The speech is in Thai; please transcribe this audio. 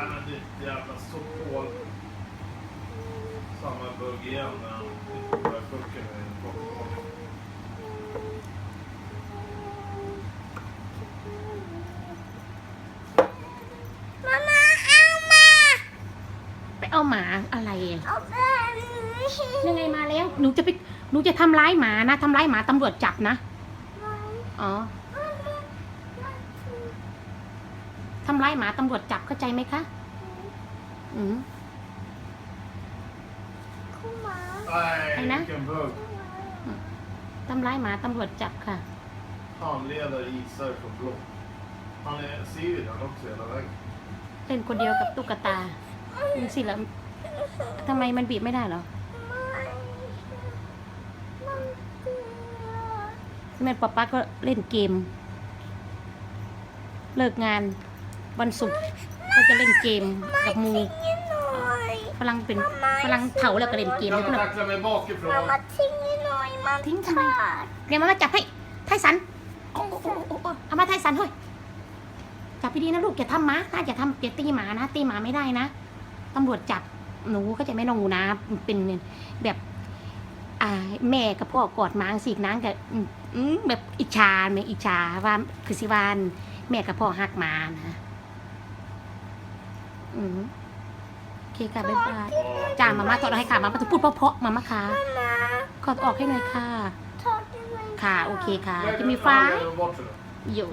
Ditt jävla sophål. Samma bugg igen när han börjar funka med en plockboll. มามาเอามาไปเอาหมาอะไรอะเอาไปยังไงมาแล้ว หนูจะไป หนูจะทำร้ายหมานะ ทำร้ายหมาตำรวจจับนะ อ๋อำร้ายหมาตำรวจจับเข้าใจไหมคะ อืมคู่หมา Nej, Hej, Nä. vilken bugg. ทำร้ายหมาตำรวจจับค่ะ Handledare isar på blå. Han är, ser ju den också hela vägen. เล่นคนเดียวกับตุ๊กตาดูสิแล้วทำไมมันบีบไม่ได้เหรอไม่มันเกลือแม่ป๊าป๊าก็เล่นเกม เลิกงาน วันศุกร์ก็จะเล่นเกมกับมูนี่หน่อยฝรั่งเป็นฝรั่งเถาแล้วก็เล่นเกม Jag แล้วก็ tacklar mig มา bakifrån. มาทิ้งนี่หน่อยมันทิ้งทำไม ขาดเดี๋ยวมามาจับให้ไทสันโอ้โอ้โอ้โอ้โอ้เอามาไทสันเฮ้ยจับไปดีนะลูกอย่าทำหมาถ้าอย่าทำอย่าตีหมานะ ตีหมาไม่ได้นะตำรวจจับหนูก็จะไม่นองหนูนะเป็นแบบอ่าแม่กับพ่อกอดหมาสีกนางกับอืมอืมแบบอิจฉาไหมอิจฉาว่าคือสิวานแม่กับพ่อหักหมานะ อืมโอเคค่ะบ๊ายบายจ้ามาม่าถอดให้ค่ะมาม่าจะพูดเพราะๆมาม่าค่ะมาขอดออกให้หน่อยค่ะ ถอดได้ไหมค่ะ โอเคค่ะ Lägg จะมี den- ฟ้า lägg den bort den. อยู่